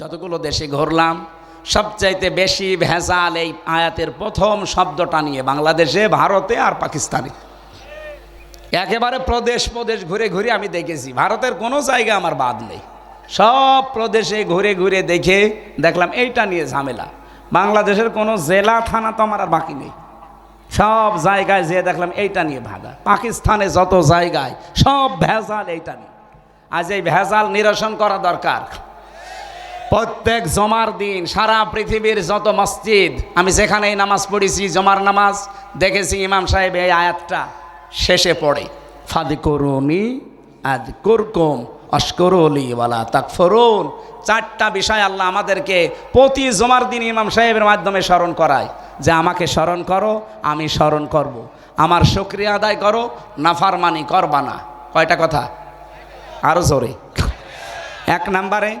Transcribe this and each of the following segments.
যতগুলো দেশে ঘুরলাম, সবচাইতে বেশি ভেজাল এই আয়াতের প্রথম শব্দটা নিয়ে বাংলাদেশে, ভারতে আর পাকিস্তানে। একেবারে প্রদেশ প্রদেশ ঘুরে ঘুরে আমি দেখেছি, ভারতের কোনো জায়গা আমার বাদ নেই। সব প্রদেশে ঘুরে ঘুরে দেখে দেখলাম এইটা নিয়ে ঝামেলা। বাংলাদেশের কোনো জেলা, থানা তো আমার আর বাকি নেই। সব জায়গায় যেয়ে দেখলাম এইটা নিয়ে ভাগা। পাকিস্তানে যত জায়গায় সব ভেজাল এইটা নিয়ে। আজ এই ভেজাল নিরসন করা দরকার। প্রত্যেক জমার দিন সারা পৃথিবীর যত মসজিদ, আমি যেখানেই নামাজ পড়েছি, জমার নামাজ দেখেছি ইমাম সাহেব এই আয়াতটা শেষে পড়ে। ফাদি করুনি আদ কুরকুম অস্করলি ওয়ালা তাকফরুন। চারটা বিষয় আল্লাহ আমাদেরকে প্রতি জমার দিন ইমাম সাহেবের মাধ্যমে স্মরণ করায়। যে আমাকে স্মরণ করো, আমি স্মরণ করব। আমার শুক্রিয়া আদায় করো, নাফারমানি করবা না। কয়টা কথা? আরও জোরে। এক নম্বরে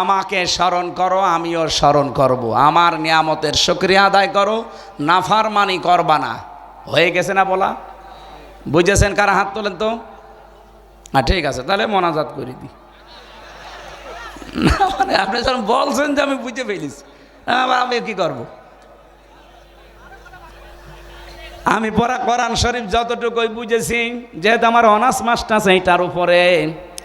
আমাকে স্মরণ করো, আমিও স্মরণ করব। আমার নিয়ামতের শুক্রিয়া আদায় করো, নাফারমানি করবা না। হয়ে গেছে না বলা? বুঝেছেন কারা হাত তোলেন তো? হ্যাঁ ঠিক আছে, তাহলে মনাজাত করে দিই। মানে আপনি যখন বলছেন যে আমি বুঝে আবার আমি কি করব? আমি পড়া কোরআন শরীফ যতটুকুই বুঝেছি, যেহেতু আমার অনার্স মাস্টার্স, এইটার উপরে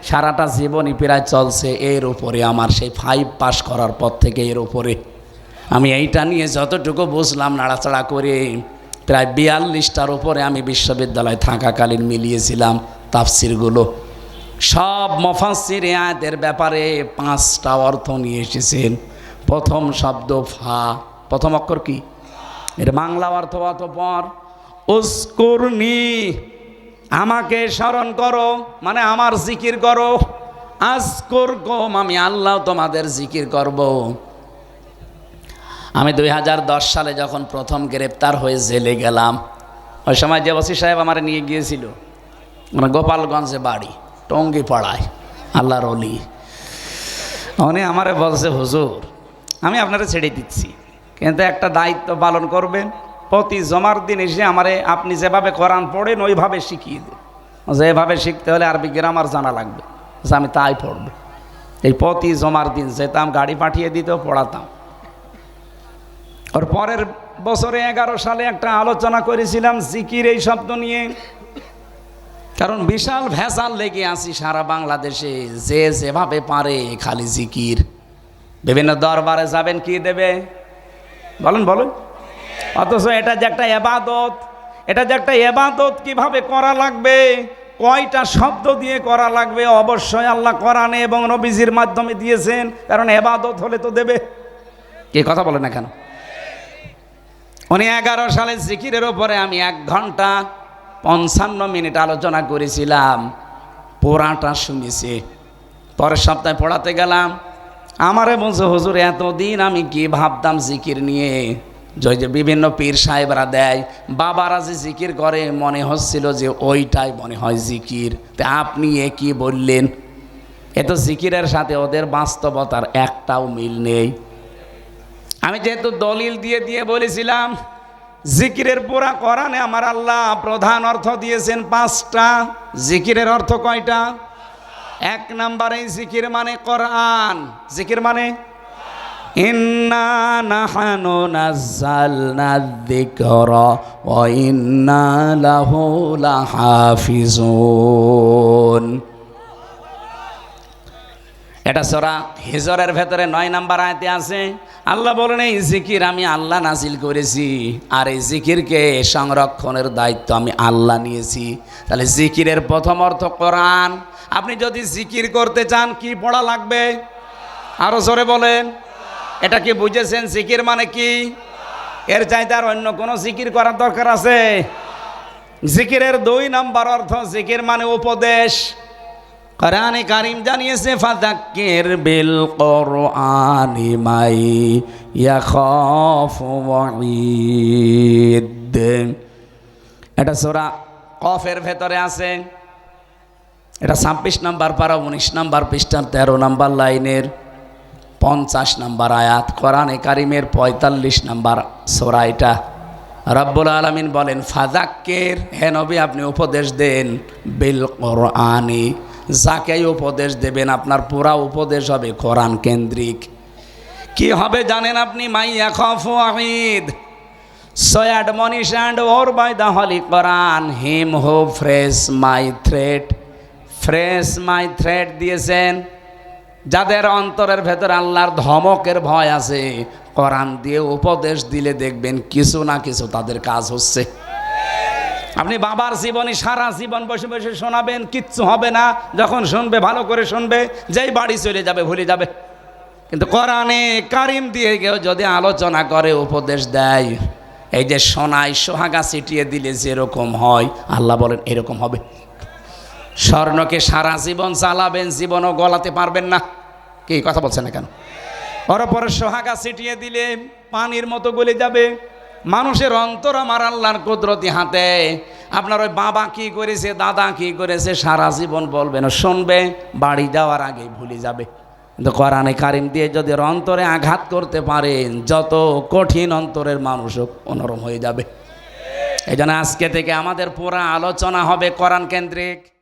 সারাটা জীবনই প্রায় চলছে এর উপরে আমার সেই ফাইভ পাস করার পর থেকে এর উপরে। আমি এইটা নিয়ে যতটুকু বুঝলাম, নাড়াচাড়া করে প্রায় বিয়াল্লিশটার উপরে আমি বিশ্ববিদ্যালয়ে থাকাকালীন মিলিয়েছিলাম তাফসিরগুলো। সব মফাসির আয়াতের ব্যাপারে পাঁচটা অর্থ নিয়ে এসেছেন। প্রথম শব্দ ফা, প্রথম অক্ষর কি? এর বাংলা অর্থ অতপর, উস্কুরনি আমাকে স্মরণ করো মানে আমার জিকির করো। আজকুর কম আমি আল্লাহ তোমাদের জিকির করব। আমি দুই হাজার দশ সালে যখন প্রথম গ্রেপ্তার হয়ে জেলে গেলাম, ওই সময় যে সাহেব আমার নিয়ে গিয়েছিল মানে গোপালগঞ্জে বাড়ি টঙ্গি পাড়ায় আল্লাহর অলি। উনি আমারে বলছে, হুজুর, আমি আপনারা ছেড়ে দিচ্ছি, কিন্তু একটা দায়িত্ব পালন করবেন প্রতি জমার দিন এসে আমারে আপনি যেভাবে কোরআন পড়েন, ওইভাবে শিখিয়ে দেন। যেভাবে শিখতে হলে আরবি গ্রামার জানা লাগবে, যে আমি তাই পড়ব। এই প্রতি জমার দিন যেতাম, গাড়ি পাঠিয়ে দিত, পড়াতাম। ওর পরের বছরে এগারো সালে একটা আলোচনা করেছিলাম জিকির এই শব্দ নিয়ে। কারণ বিশাল ভেজাল লেগে আছি সারা বাংলাদেশে, যে যেভাবে পারে খালি জিকির। বিভিন্ন দরবারে যাবেন, কি দেবে? বলেন বলেন। অথচ এটা যে একটা এবাদত, এটা যে একটা এবাদত কীভাবে করা লাগবে, কয়টা শব্দ দিয়ে করা লাগবে, অবশ্যই আল্লাহ কোরআনে এবং নবীজির মাধ্যমে দিয়েছেন, কারণ এবাদত হলে তো দেবে। কে কথা বলে না কেন? উনি এগারো সালে জিকিরের ওপরে আমি এক ঘণ্টা পঞ্চান্ন মিনিট আলোচনা করেছিলাম, পোড়াটা শুনেছি। পরের সপ্তাহে পড়াতে গেলাম, আমারে বলছে, হুজুর, এতদিন আমি কি ভাবতাম জিকির নিয়ে? যে বিভিন্ন পীর সাহেবরা দেয়, বাবারা যে জিকির করে, মনে হচ্ছিল যে ওইটাই মনে হয় জিকির। তা আপনি এ কি বললেন? এ তো জিকিরের সাথে ওদের বাস্তবতার একটাও মিল নেই। আমি যেহেতু দলিল দিয়ে দিয়ে বলেছিলাম, জিকিরের পুরা কোরআনে আমার আল্লাহ প্রধান অর্থ দিয়েছেন পাঁচটা। জিকিরের অর্থ কয়টা? এক নম্বরে জিকির মানে কোরআন। জিকির মানে ইন্না এটা সরা হিজরের ভেতরে নয় নাম্বার আয়তে আছে। আল্লাহ বলেন, এই জিকির আমি আল্লাহ নাজিল করেছি, আর এই জিকিরকে সংরক্ষণের দায়িত্ব আমি আল্লাহ নিয়েছি। তাহলে জিকিরের প্রথম অর্থ কোরআন। আপনি যদি জিকির করতে চান, কি পড়া লাগবে? আরও জোরে বলেন। এটা কি বুঝেছেন? জিকির মানে কি? এর চাইতে আর অন্য কোনো জিকির করার দরকার আছে? জিকিরের দুই নাম্বার অর্থ, জিকির মানে উপদেশ। কোরআনে কারিম জানিয়েছে ফাদাক্কির বিল কোরআনি মাই ইয়াখাফু ওয়াঈদ। এটা সূরা কফের ভেতরে আছে। এটা ছাব্বিশ নাম্বার পারা, উনিশ নাম্বার পৃষ্ঠার তেরো নাম্বার লাইনের। পঞ্চাশ নাম্বার আয়াত, কোরআনে কারিমের পঁয়তাল্লিশ নাম্বার সোরা এটা। রব্বুল আলমিন বলেন ফাজাক্কের হে নবী, আপনি উপদেশ দেন বিল কোরআনি। যাকেই উপদেশ দেবেন, আপনার পুরা উপদেশ হবে কোরআন কেন্দ্রিক। কি হবে জানেন আপনি? মাইয়া খফ আহিদ So admonish and or by the Holy Quran him who phrase my threat phrase my threat দিয়েছেন। যাদের অন্তরের ভেতর আল্লাহর ধমকের ভয় আছে, কোরআন দিয়ে উপদেশ দিলে দেখবেন কিছু না কিছু তাদের কাজ হচ্ছে। আপনি বাবার জীবনে সারা জীবন বসে বসে শোনাবেন, কিচ্ছু হবে না, যখন শুনবে, ভালো করে শুনবে, যেই বাড়ি চলে যাবে, ভুলে যাবে। কিন্তু কোরআনে কারিম দিয়ে কেউ যদি আলোচনা করে, উপদেশ দেয়, এই যে সোনায় সোহাগা ছিটিয়ে দিলে যেরকম হয়, আল্লাহ বলেন এরকম হবে। স্বর্ণকে সারা জীবন চালাবেন জীবনও গলাতে পারবেন না। কি কথা বলছেন না কেন ওর পরে সোহাগা ছিটিয়ে দিলে পানির মতো গলে যাবে। মানুষের অন্তর আমার আল্লাহর কুদরতি হাতে। আপনার ওই বাবা কি করেছে, দাদা কি করেছে, সারা জীবন বলবেন শুনবে, বাড়ি যাওয়ার আগে ভুলে যাবে। কিন্তু কোরআনে কারিম দিয়ে যদি অন্তরে আঘাত করতে পারেন, যত কঠিন অন্তরের মানুষও অনরম হয়ে যাবে। এই আজকে থেকে আমাদের পুরা আলোচনা হবে কোরআন কেন্দ্রিক।